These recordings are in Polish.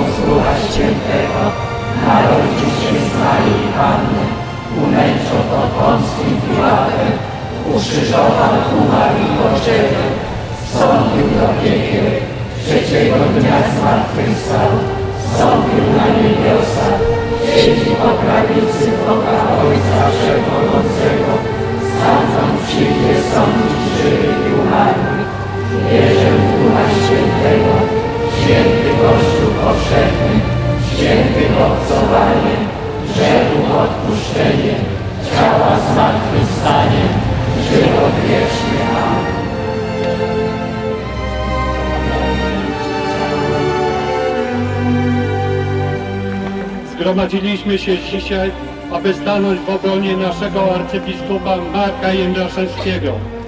Ducha Świętego, narodził się z Marii Panny, umęczał pod Pąskim Piłatem, ukrzyżował, umarł i poczęły, wstąpił do piekieł, trzeciego dnia zmartwychwstał, wstąpił na niebiosa, siedzi po prawicy Boga Ojca Wszechmogącego, stamtąd przyjdzie sądzić żywych i umarłych. Wierzę w Ducha Świętego, święty Kościół powszechny, święty obcowanie, grzechów odpuszczenie, ciała zmartwychwstanie, żywot wieczny. Amen. Zgromadziliśmy się dzisiaj, aby stanąć w obronie naszego arcybiskupa Marka Jędraszewskiego.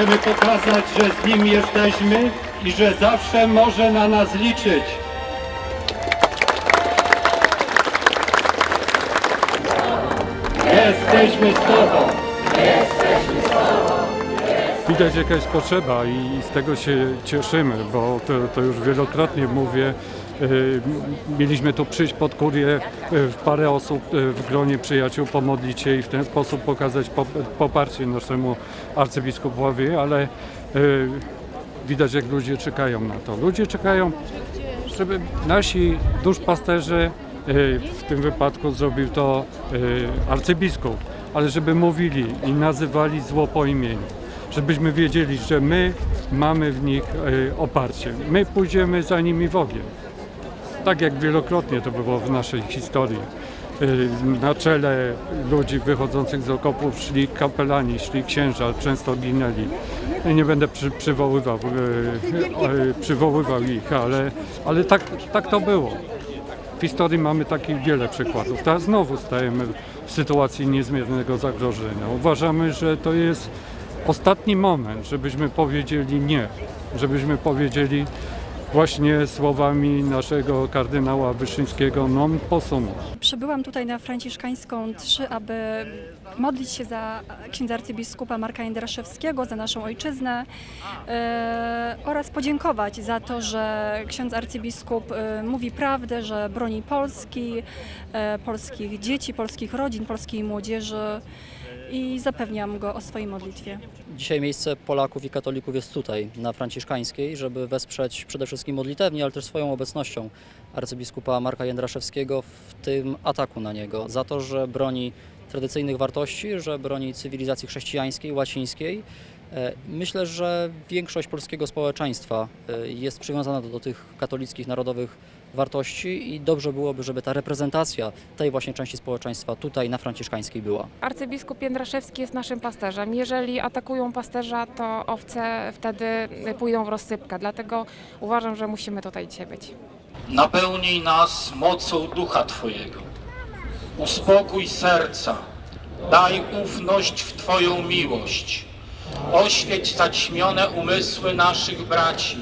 Chcemy pokazać, że z nim jesteśmy i że zawsze może na nas liczyć. Jesteśmy z Tobą. Widać jaka jest potrzeba i z tego się cieszymy, bo to, to już wielokrotnie mówię. Y, Mieliśmy tu przyjść pod kurię y, w parę osób y, w gronie przyjaciół, pomodlić się i w ten sposób pokazać pop- poparcie naszemu arcybiskupowi, ale widać jak ludzie czekają na to. Ludzie czekają, żeby nasi duszpasterze, y, w tym wypadku zrobił to arcybiskup, ale żeby mówili i nazywali zło po imieniu. Żebyśmy wiedzieli, że my mamy w nich oparcie. My pójdziemy za nimi w ogień. Tak jak wielokrotnie to było w naszej historii. Y, Na czele ludzi wychodzących z okopów szli kapelani, szli księża, często ginęli. Nie będę przy, przywoływał, y, y, przywoływał ich, ale, ale tak, tak to było. W historii mamy takich wiele przykładów. Teraz znowu stajemy w sytuacji niezmiernego zagrożenia. Uważamy, że to jest ostatni moment, żebyśmy powiedzieli nie, żebyśmy powiedzieli właśnie słowami naszego kardynała Wyszyńskiego non possumus. Przybyłam tutaj na Franciszkańską 3, aby modlić się za księdza arcybiskupa Marka Jędraszewskiego, za naszą ojczyznę e, oraz podziękować za to, że ksiądz arcybiskup e, mówi prawdę, że broni Polski, e, polskich dzieci, polskich rodzin, polskiej młodzieży i zapewniam go o swojej modlitwie. Dzisiaj miejsce Polaków i katolików jest tutaj, na Franciszkańskiej, żeby wesprzeć przede wszystkim modlitewnie, ale też swoją obecnością arcybiskupa Marka Jędraszewskiego w tym ataku na niego, za to, że broni tradycyjnych wartości, że broni cywilizacji chrześcijańskiej, łacińskiej. E, Myślę, że większość polskiego społeczeństwa e, jest przywiązana do, do tych katolickich, narodowych wartości i dobrze byłoby, żeby ta reprezentacja tej właśnie części społeczeństwa tutaj na Franciszkańskiej była. Arcybiskup Jędraszewski jest naszym pasterzem. Jeżeli atakują pasterza, to owce wtedy pójdą w rozsypkę. Dlatego uważam, że musimy tutaj dzisiaj być. Napełnij nas mocą ducha Twojego. Uspokój serca. Daj ufność w Twoją miłość. Oświeć zaćmione umysły naszych braci.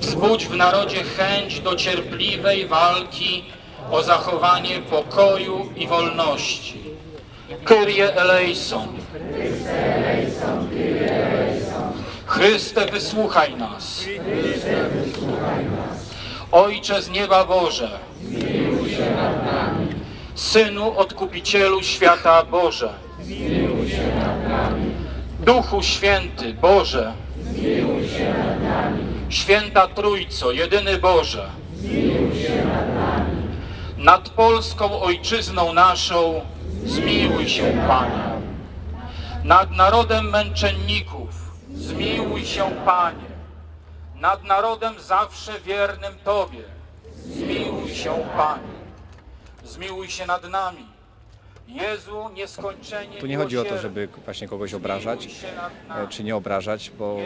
Wzbudź w narodzie chęć do cierpliwej walki o zachowanie pokoju i wolności. Kyrie eleison. Chryste, wysłuchaj nas. Ojcze z nieba Boże, Synu Odkupicielu świata Boże, Duchu Święty Boże, Święta Trójco, jedyny Boże, nad Polską Ojczyzną naszą zmiłuj się, Panie. Nad narodem męczenników zmiłuj się, Panie. Nad narodem zawsze wiernym Tobie zmiłuj się, Panie. Zmiłuj się nad nami. Jezu, nieskończenie Tu nie chodzi o to, żeby właśnie kogoś obrażać, e, czy nie obrażać, bo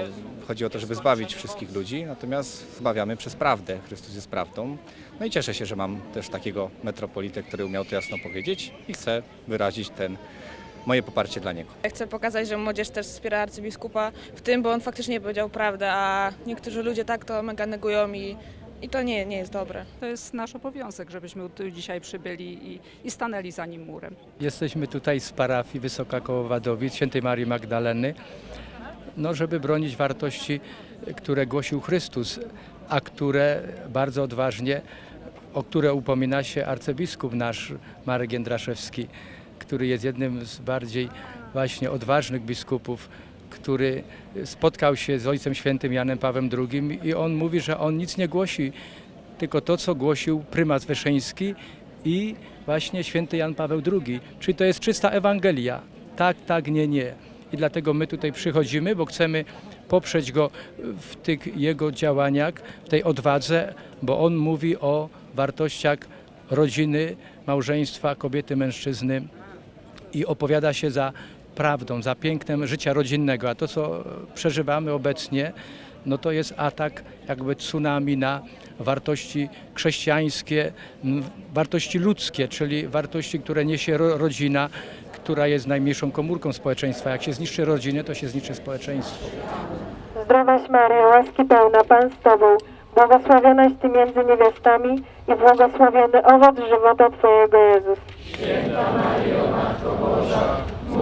chodzi o to, żeby zbawić wszystkich ludzi, natomiast zbawiamy przez prawdę. Chrystus jest prawdą. No i cieszę się, że mam też takiego metropolitę, który umiał to jasno powiedzieć i chcę wyrazić ten moje poparcie dla niego. Chcę pokazać, że młodzież też wspiera arcybiskupa w tym, bo on faktycznie powiedział prawdę, a niektórzy ludzie tak to mega negują i I to nie, nie jest dobre. To jest nasz obowiązek, żebyśmy tu dzisiaj przybyli i, i stanęli za nim murem. Jesteśmy tutaj z parafii Wysoka koło Wadowic, Świętej Marii Magdaleny, no żeby bronić wartości, które głosił Chrystus, a które bardzo odważnie, o które upomina się arcybiskup nasz Marek Jędraszewski, który jest jednym z bardziej właśnie odważnych biskupów, który spotkał się z Ojcem Świętym Janem Pawłem II i on mówi, że on nic nie głosi, tylko to, co głosił prymas Wyszyński i właśnie święty Jan Paweł II. Czyli to jest czysta Ewangelia. Tak, tak, nie, nie. I dlatego my tutaj przychodzimy, bo chcemy poprzeć go w tych jego działaniach, w tej odwadze, bo on mówi o wartościach rodziny, małżeństwa, kobiety, mężczyzny i opowiada się za prawdą, za pięknem życia rodzinnego. A to, co przeżywamy obecnie, no to jest atak jakby tsunami na wartości chrześcijańskie, wartości ludzkie, czyli wartości, które niesie ro- rodzina, która jest najmniejszą komórką społeczeństwa. Jak się zniszczy rodzinę, to się zniszczy społeczeństwo. Zdrowaś Maryjo, łaski pełna, Pan z Tobą, błogosławionaś Ty między niewiastami i błogosławiony owoc żywota Twojego Jezus.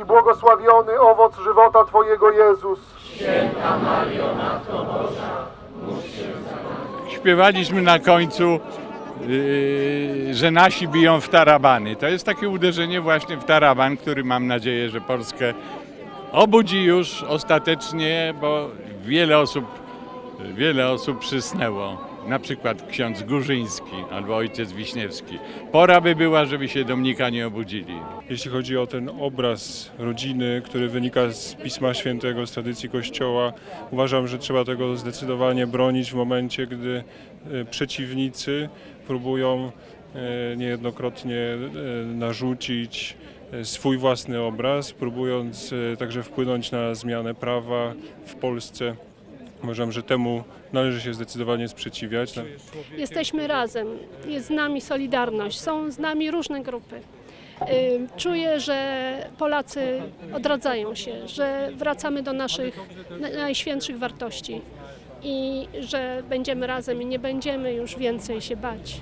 i błogosławiony owoc żywota Twojego Jezus. Śpiewaliśmy na końcu, yy, że nasi biją w tarabany. To jest takie uderzenie właśnie w taraban, który mam nadzieję, że Polskę obudzi już ostatecznie, bo wiele osób, wiele osób przysnęło. Na przykład ksiądz Górzyński albo ojciec Wiśniewski. Pora by była, żeby się Dominika nie obudzili. Jeśli chodzi o ten obraz rodziny, który wynika z Pisma Świętego, z tradycji Kościoła, uważam, że trzeba tego zdecydowanie bronić w momencie, gdy e, przeciwnicy próbują e, niejednokrotnie e, narzucić swój własny obraz, próbując także wpłynąć na zmianę prawa w Polsce. Uważam, że temu należy się zdecydowanie sprzeciwiać. Jesteśmy razem, jest z nami Solidarność, są z nami różne grupy. Czuję, że Polacy odradzają się, że wracamy do naszych na- najświętszych wartości i że będziemy razem i nie będziemy już więcej się bać.